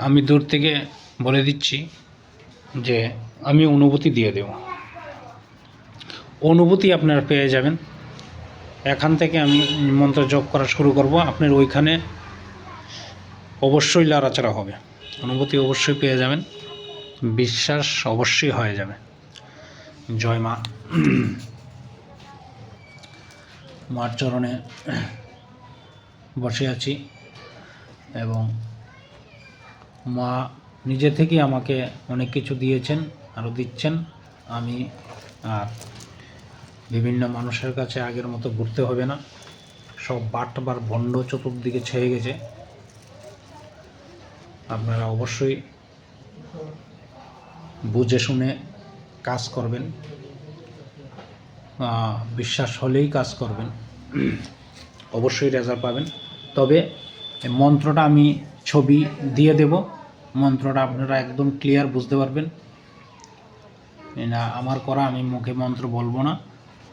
আমি দূর থেকে বলে দিচ্ছি যে আমি অনুভূতি দিয়ে দেব। অনুভূতি আপনারা পেয়ে যাবেন। এখান থেকে আমি মন্ত্র জপ করা শুরু করব। আপনার ওইখানে অবশ্যই লড়াচড়া হবে। অনুভূতি অবশ্যই পেয়ে যাবেন। বিশ্বাস অবশ্যই হয়ে যাবে। জয় মা। মার চরণে বসে আছি এবং মা নিজে থেকেই আমাকে অনেক কিছু দিয়েছেন আরও দিচ্ছেন। আমি আর বিভিন্ন মানুষের কাছে আগের মতো ঘুরতে হবে না। সব বাটবার ভণ্ড চতুর্দিকে ছেয়ে গেছে। আপনারা অবশ্যই বুঝে শুনে কাজ করবেন। বিশ্বাস হলেই কাজ করবেন। অবশ্যই রেজাল্ট পাবেন। তবে মন্ত্রটা আমি ছবি দিয়ে দেব। মন্ত্রটা আপনারা একদম ক্লিয়ার বুঝতে পারবেন। না, আমার করা, আমি মুখে মন্ত্র বলব না।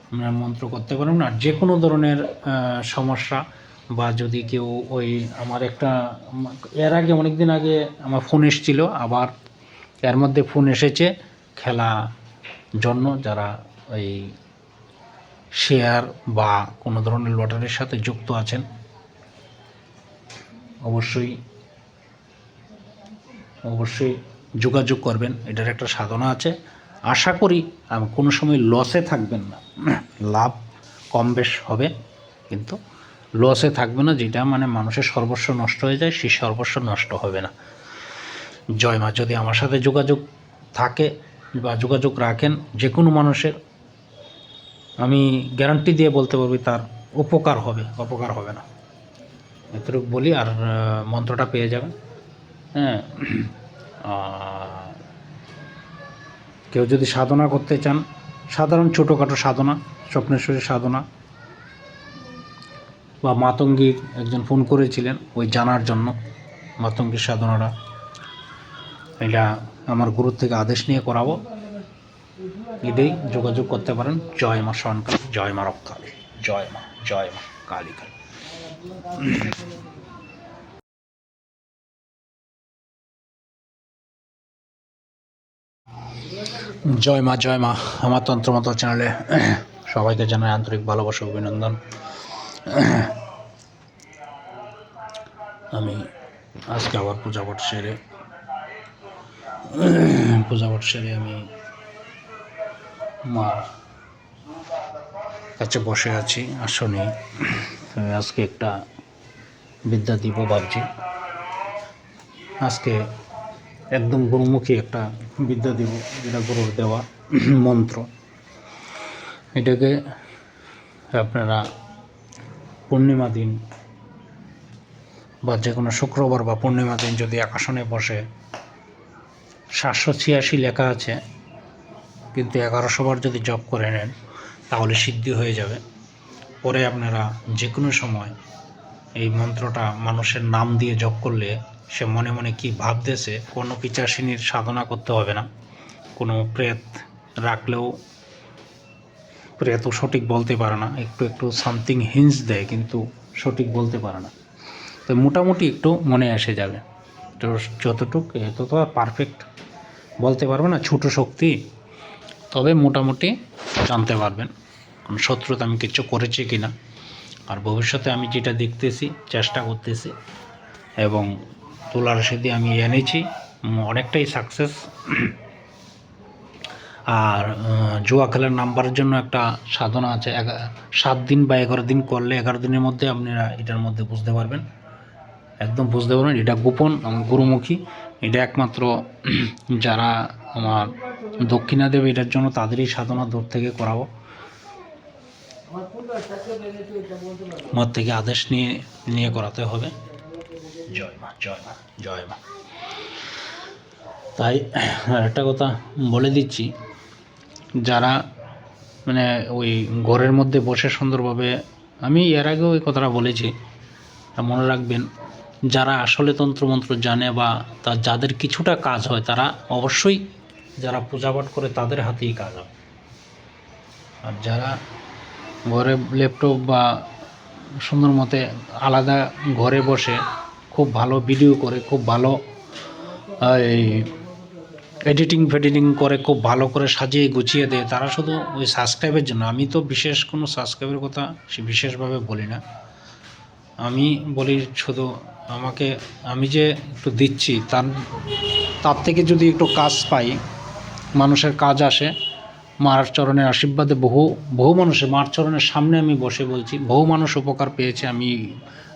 আপনারা মন্ত্র করতে পারবেন। আর যে কোনো ধরনের সমস্যা বা যদি কেউ ওই আমার একটা, এর আগে অনেক দিন আগে আমার ফোন এসেছিল, আবার এর মধ্যে ফোন এসেছে খেলা জন্য, যারা ওই শেয়ার বা কোনো ধরনের লটারির সাথে যুক্ত আছেন। অবশ্যই অবশ্যই যোগাযোগ করবেন, এটার একটা সাধনা আছে। আশা করি কোনো সময় লসে থাকবেন না। লাভ কম বেশ হবে, কিন্তু লসে থাকবে না, যেটা মানে মানুষের সর্বস্ব নষ্ট হয়ে যায়, সেই সর্বস্ব নষ্ট হবে না। জয় মা, যদি আমার সাথে যোগাযোগ থাকে বা যোগাযোগ রাখেন যে কোনো মানুষের, আমি গ্যারান্টি দিয়ে বলতে পারবি তার উপকার হবে, অপকার হবে না। এতটুকু বলি আর মন্ত্রটা পেয়ে যাবেন। হ্যাঁ। কেউ যদি সাধনা করতে চান, সাধারণ ছোটোখাটো সাধনা স্বপ্নেশ্বরী সাধনা, বা মাতঙ্গীর একজন ফোন করেছিলেন ওই জানার জন্য, মাতঙ্গীর সাধনাটা। এটা আমার গুরুর থেকে আদেশ নিয়ে করাবো। এটাই যোগাযোগ করতে পারেন। জয় মা শনকালী জয় মা রক্ষালী জয় মা জয় মা কালী কালী জয় মা জয় মা, আমার তন্ত্রমত চ্যানেলে সবাইকে জানাই আন্তরিক ভালোবাসা, অভিনন্দন। আমি আজকে আবার পূজা সেরে পূজা সেরে আমি মার কাছে বসে আছি, আসনে। আমি আজকে একটা বিদ্যা দিব ভাবছি। আজকে একদম গুরুমুখী একটা বিদ্যা দিব, যেটা গুরুর দেওয়া মন্ত্র। এটাকে আপনারা পূর্ণিমা দিন বা যে কোনো শুক্রবার বা পূর্ণিমা দিন যদি আকাশনে বসে, সাতশো ছিয়াশি লেখা আছে, কিন্তু এগারোশো বার যদি জপ করে নেন, তাহলে সিদ্ধি হয়ে যাবে। পরে আপনারা যে কোনো সময় এই মন্ত্রটা মানুষের নাম দিয়ে জপ করলে সে মনে মনে কি ভাবতেছে, কোনো পিচাসিনীর সাধনা করতে হবে না। কোনো প্রেত রাখলেও প্রেতও সঠিক বলতে পারে না, একটু একটু সামথিং হিন্স দেয় কিন্তু সঠিক বলতে পারে না। তো মোটামুটি একটু মনে এসে যাবে। তো যতটুক এত তো আর পারফেক্ট বলতে পারবে না, ছোটো শক্তি। তবে মোটামুটি জানতে পারবেন কোন শত্রুতা আমি কিছু করেছি কি না আর ভবিষ্যতে আমি যেটা দেখতেছি, চেষ্টা করতেছি এবং তোলার সেদি আমি এনেছি। অনেকটাই সাকসেস আর জুয়া খেলার নাম্বারের জন্য একটা সাধনা আছে। সাত দিন বা এগারো দিন করলে এগারো দিনের মধ্যে আপনারা এটার মধ্যে বুঝতে পারবেন। একদম বুঝতে পারবেন, এটা গোপন, আমার গুরুমুখী। এটা একমাত্র যারা আমার দক্ষিণা দেবে এটার জন্য তাদেরই সাধনা দূর থেকে করাবো। মত থেকে আদেশ নিয়ে নিয়ে করাতে হবে। জয় মা জয় মা জয় মা তাই আর একটা কথা বলে দিচ্ছি, যারা মানে ওই ঘরের মধ্যে বসে সুন্দরভাবে, আমি এর আগেও এই কথাটা বলেছি মনে রাখবেন, যারা আসলে তন্ত্রমন্ত্র জানে বা তা যাদের কিছুটা কাজ হয়, তারা অবশ্যই যারা পূজাপাঠ করে তাদের হাতেই কাজ হয়। আর যারা ঘরে ল্যাপটপ বা সুন্দর মতে আলাদা ঘরে বসে খুব ভালো ভিডিও করে, খুব ভালো এই এডিটিং ফেডিটিং করে, খুব ভালো করে সাজিয়ে গুছিয়ে দেয়। তারা শুধু ওই সাবস্ক্রাইবের জন্য। আমি তো বিশেষ কোনো সাবস্ক্রাইবের কথা সে বিশেষভাবে বলি না। আমি বলি শুধু আমাকে, আমি যে একটু দিচ্ছি, তার তার থেকে যদি একটু কাজ পাই, মানুষের কাজ আসে, মার চরণের আশীর্বাদে বহু বহু মানুষের, মার চরণের সামনে আমি বসে বলছি, বহু মানুষ উপকার পেয়েছে আমি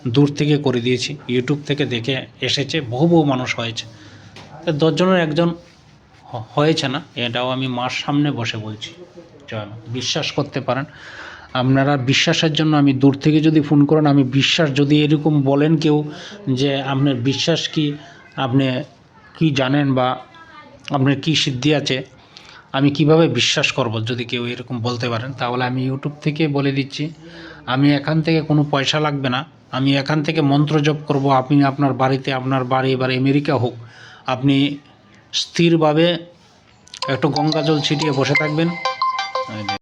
দূর থেকে করে দিয়েছি। ইউটিউব থেকে দেখে এসেছে, বহু বহু মানুষ হয়েছে। তা দশজনের একজন হয়েছে না, এটাও আমি মার সামনে বসে বলছি। চল বিশ্বাস করতে পারেন। আপনারা বিশ্বাসের জন্য আমি দূর থেকে যদি ফোন করেন, আমি বিশ্বাস যদি এরকম বলেন কেউ যে আপনার বিশ্বাস কি, আপনি কি জানেন বা আপনার কি সিদ্ধি আছে, আমি কীভাবে বিশ্বাস করব যদি কেউ এরকম বলতে পারেন, তাহলে আমি ইউটিউব থেকে বলে দিচ্ছি। আমি এখান থেকে কোনো পয়সা লাগবে না। আমি এখান থেকে মন্ত্র জপ করব। আপনি আপনার বাড়িতে, আপনার বাড়ি এবার আমেরিকা হোক। আপনি স্থিরভাবে একটু গঙ্গা জল ছিটিয়ে বসে থাকবেন।